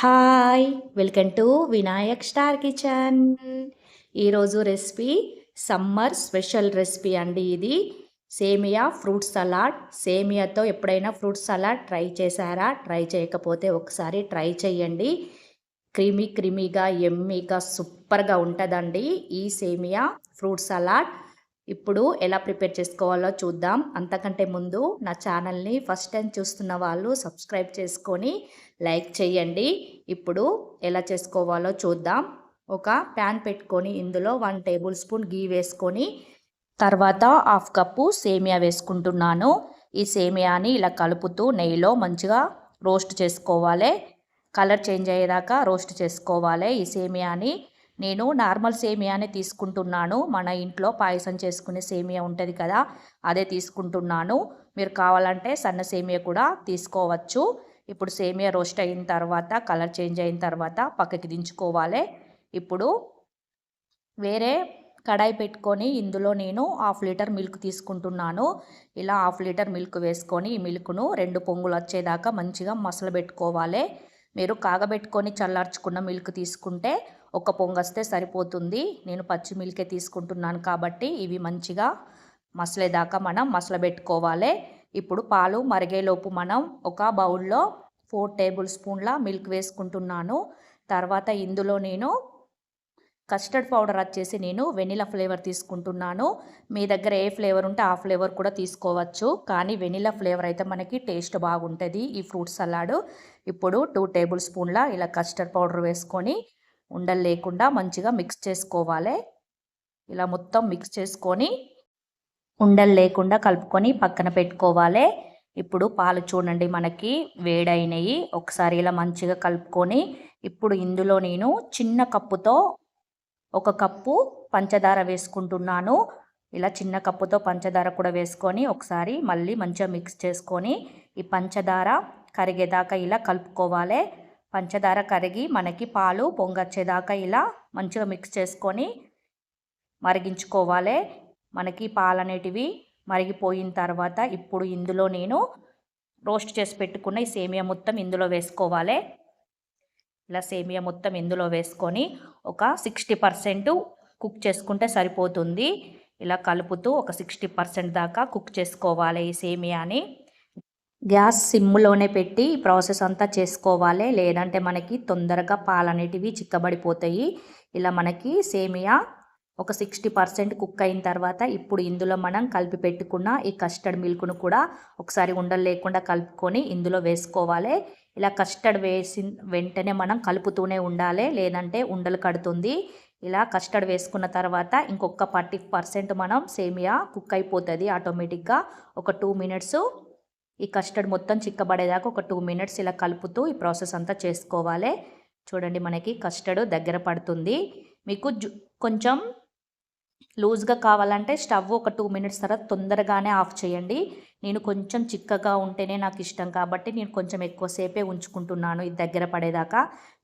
Hi welcome to Vinayak star kitchen. ఈరోజు recipe summer special recipe అండి ఇది. Semiya fruit salad. సేమియాతో ఎప్పుడైనా fruit salad try చేశారా? Try చేయకపోతే ఒకసారి ట్రై చేయండి క్రిమి క్రిమిగా ఎమ్మీగా సూపర్గా ఉంటుందండి ఈ సేమియా ఫ్రూట్ సలాడ్. ఇప్పుడు ఎలా ప్రిపేర్ చేసుకోవాలో చూద్దాం. అంతకంటే ముందు నా ఛానల్ని ఫస్ట్ టైం చూస్తున్న వాళ్ళు సబ్స్క్రైబ్ చేసుకొని లైక్ చేయండి. ఇప్పుడు ఎలా చేసుకోవాలో చూద్దాం. ఒక ప్యాన్ పెట్టుకొని ఇందులో వన్ టేబుల్ స్పూన్ గీ వేసుకొని తర్వాత హాఫ్ కప్పు సేమియా వేసుకుంటున్నాను. ఈ సేమియాని ఇలా కలుపుతూ నెయ్యిలో మంచిగా రోస్ట్ చేసుకోవాలి. కలర్ చేంజ్ అయ్యేదాకా రోస్ట్ చేసుకోవాలి ఈ సేమియాని. నేను నార్మల్ సేమియానే తీసుకుంటున్నాను. మన ఇంట్లో పాయసం చేసుకునే సేమియా ఉంటుంది కదా అదే తీసుకుంటున్నాను. మీరు కావాలంటే సన్న సేమియా కూడా తీసుకోవచ్చు. ఇప్పుడు సేమియా రోస్ట్ అయిన తర్వాత కలర్ చేంజ్ అయిన తర్వాత పక్కకి దించుకోవాలి. ఇప్పుడు వేరే కడాయి పెట్టుకొని ఇందులో నేను హాఫ్ లీటర్ మిల్క్ తీసుకుంటున్నాను. ఇలా హాఫ్ లీటర్ మిల్క్ వేసుకొని ఈ మిల్క్ను రెండు పొంగులు వచ్చేదాకా మంచిగా మసలు పెట్టుకోవాలి మీరు కాగబెట్టుకొని చల్లార్చుకున్న మిల్క్ తీసుకుంటే ఒక పొంగస్తే సరిపోతుంది. నేను పచ్చి మిల్కే తీసుకుంటున్నాను కాబట్టి ఇవి మంచిగా మసలేదాకా మనం మసలబెట్టుకోవాలి. ఇప్పుడు పాలు మరిగేలోపు మనం ఒక బౌల్లో ఫోర్ టేబుల్ స్పూన్ల మిల్క్ వేసుకుంటున్నాను. తర్వాత ఇందులో నేను కస్టర్డ్ పౌడర్ వచ్చేసి నేను వెనిలా ఫ్లేవర్ తీసుకుంటున్నాను. మీ దగ్గర ఏ ఫ్లేవర్ ఉంటే ఆ ఫ్లేవర్ కూడా తీసుకోవచ్చు. కానీ వెనిలా ఫ్లేవర్ అయితే మనకి టేస్ట్ బాగుంటుంది ఈ ఫ్రూట్ సలాడ్. ఇప్పుడు టూ టేబుల్ స్పూన్ల ఇలా కస్టర్డ్ పౌడర్ వేసుకొని ఉండలు లేకుండా మంచిగా మిక్స్ చేసుకోవాలి. ఇలా మొత్తం మిక్స్ చేసుకొని ఉండలు లేకుండా కలుపుకొని పక్కన పెట్టుకోవాలి. ఇప్పుడు పాలు చూడండి మనకి వేడైనవి ఒకసారి ఇలా మంచిగా కలుపుకొని ఇప్పుడు ఇందులో నేను చిన్న కప్పుతో ఒక కప్పు పంచదార వేసుకుంటున్నాను. ఇలా చిన్న కప్పుతో పంచదార కూడా వేసుకొని ఒకసారి మళ్ళీ మంచిగా మిక్స్ చేసుకొని ఈ పంచదార కరిగేదాకా ఇలా కలుపుకోవాలి. పంచదార కరిగి మనకి పాలు పొంగచ్చేదాకా ఇలా మంచిగా మిక్స్ చేసుకొని మరిగించుకోవాలి. మనకి పాలు అనేటివి మరిగిపోయిన తర్వాత ఇప్పుడు ఇందులో నేను రోస్ట్ చేసి పెట్టుకున్న ఈ సేమియా మొత్తం ఇందులో వేసుకోవాలి. ఇలా సేమియా మొత్తం ఇందులో వేసుకొని ఒక సిక్స్టీ పర్సెంట్ కుక్ చేసుకుంటే సరిపోతుంది. ఇలా కలుపుతూ ఒక సిక్స్టీ పర్సెంట్ దాకా కుక్ చేసుకోవాలి ఈ సేమియాని. గ్యాస్ సిమ్లోనే పెట్టి ప్రాసెస్ అంతా చేసుకోవాలి. లేదంటే మనకి తొందరగా పాలు అనేటివి చిక్కబడిపోతాయి. ఇలా మనకి సేమియా ఒక సిక్స్టీ పర్సెంట్ కుక్ అయిన తర్వాత ఇప్పుడు ఇందులో మనం కలిపి పెట్టుకున్న ఈ కస్టర్డ్ మిల్క్ను కూడా ఒకసారి ఉండలు లేకుండా కలుపుకొని ఇందులో వేసుకోవాలి. ఇలా కస్టర్డ్ వేసి వెంటనే మనం కలుపుతూనే ఉండాలి. లేదంటే ఉండలు కడుతుంది. ఇలా కస్టర్డ్ వేసుకున్న తర్వాత ఇంకొక ఫార్టీ పర్సెంట్ మనం సేమియా కుక్ అయిపోతుంది ఆటోమేటిక్గా. ఒక టూ మినిట్స్ ఈ కస్టర్డ్ మొత్తం చిక్కబడేదాకా ఒక టూ మినిట్స్ ఇలా కలుపుతూ ఈ ప్రాసెస్ అంతా చేసుకోవాలి. చూడండి మనకి కస్టర్డ్ దగ్గర పడుతుంది. మీకు కొంచెం లూజ్గా కావాలంటే స్టవ్ ఒక టూ మినిట్స్ తర్వాత తొందరగానే ఆఫ్ చేయండి. నేను కొంచెం చిక్కగా ఉంటేనే నాకు ఇష్టం కాబట్టి నేను కొంచెం ఎక్కువసేపే ఉంచుకుంటున్నాను ఇది దగ్గర పడేదాకా.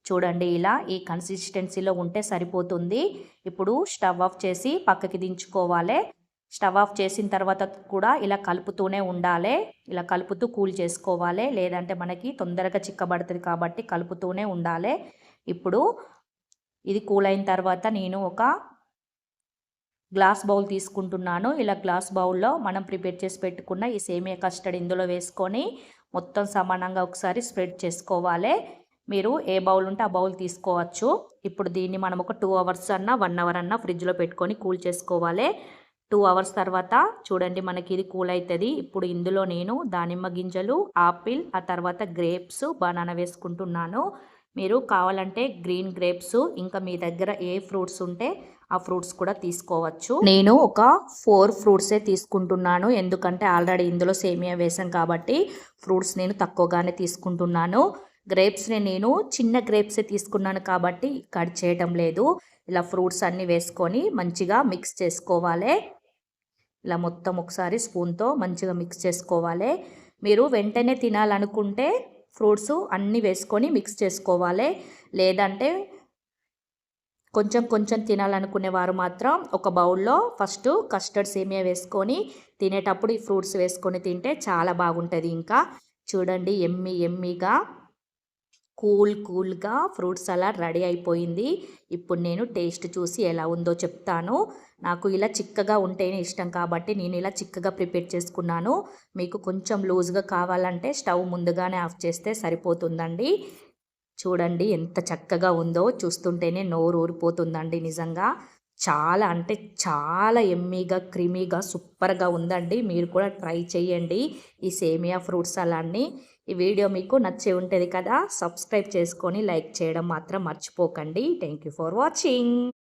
చూడండి ఇలా ఈ కన్సిస్టెన్సీలో ఉంటే సరిపోతుంది. ఇప్పుడు స్టవ్ ఆఫ్ చేసి పక్కకి దించుకోవాలి. స్టవ్ ఆఫ్ చేసిన తర్వాత కూడా ఇలా కలుపుతూనే ఉండాలి. ఇలా కలుపుతూ కూల్ చేసుకోవాలి. లేదంటే మనకి తొందరగా చిక్కబడుతుంది కాబట్టి కలుపుతూనే ఉండాలి. ఇప్పుడు ఇది కూల్ అయిన తర్వాత నేను ఒక గ్లాస్ బౌల్ తీసుకుంటున్నాను. ఇలా గ్లాస్ బౌల్లో మనం ప్రిపేర్ చేసి పెట్టుకున్న ఈ సేమియా కస్టర్డ్ ఇందులో వేసుకొని మొత్తం సమానంగా ఒకసారి స్ప్రెడ్ చేసుకోవాలి. మీరు ఏ బౌల్ ఉంటే ఆ బౌల్ తీసుకోవచ్చు. ఇప్పుడు దీన్ని మనం ఒక టూ అవర్స్ అన్న వన్ అవర్ అన్న ఫ్రిడ్జ్లో పెట్టుకొని కూల్ చేసుకోవాలి. టూ అవర్స్ తర్వాత చూడండి మనకి ఇది కూల్ అవుతుంది ఇప్పుడు ఇందులో నేను దానిమ్మ గింజలు ఆపిల్ ఆ తర్వాత గ్రేప్స్ బనానా వేసుకుంటున్నాను. మీరు కావాలంటే గ్రీన్ గ్రేప్స్ ఇంకా మీ దగ్గర ఏ ఫ్రూట్స్ ఉంటే ఆ ఫ్రూట్స్ కూడా తీసుకోవచ్చు. నేను ఒక ఫోర్ ఫ్రూట్సే తీసుకుంటున్నాను. ఎందుకంటే ఆల్రెడీ ఇందులో సేమియా వేసాం కాబట్టి ఫ్రూట్స్ నేను తక్కువగానే తీసుకుంటున్నాను. గ్రేప్స్ని నేను చిన్న గ్రేప్సే తీసుకున్నాను కాబట్టి కట్ చేయటం లేదు. ఇలా ఫ్రూట్స్ అన్నీ వేసుకొని మంచిగా మిక్స్ చేసుకోవాలి. ఇలా మొత్తం ఒకసారి స్పూన్తో మంచిగా మిక్స్ చేసుకోవాలి. మీరు వెంటనే తినాలనుకుంటే ఫ్రూట్స్ అన్నీ వేసుకొని మిక్స్ చేసుకోవాలి. లేదంటే కొంచెం కొంచెం తినాలనుకునే వారు మాత్రం ఒక బౌల్లో ఫస్ట్ కస్టర్డ్ సేమియా వేసుకొని తినేటప్పుడు ఈ ఫ్రూట్స్ వేసుకొని తింటే చాలా బాగుంటుంది ఇంకా. చూడండి ఎమ్మి ఎమ్మిగా కూల్ కూల్గా ఫ్రూట్ సలాడ్ రెడీ అయిపోయింది. ఇప్పుడు నేను టేస్ట్ చూసి ఎలా ఉందో చెప్తాను. నాకు ఇలా చిక్కగా ఉంటేనే ఇష్టం కాబట్టి నేను ఇలా చిక్కగా ప్రిపేర్ చేసుకున్నాను. మీకు కొంచెం లూజ్గా కావాలంటే స్టవ్ ముందుగానే ఆఫ్ చేస్తే సరిపోతుందండి. చూడండి ఎంత చక్కగా ఉందో చూస్తుంటేనే నోరు ఊరిపోతుందండి నిజంగా. చాలా అంటే చాలా ఎమ్మీగా క్రిమీగా సూపర్గా ఉందండి. మీరు కూడా ట్రై చేయండి. ఈ సేమియా ఫ్రూట్స్ అలాన్ని. ఈ వీడియో మీకు నచ్చి ఉంటుంది కదా సబ్స్క్రైబ్ చేసుకొని లైక్ చేయడం మాత్రం మర్చిపోకండి. Thank you for watching.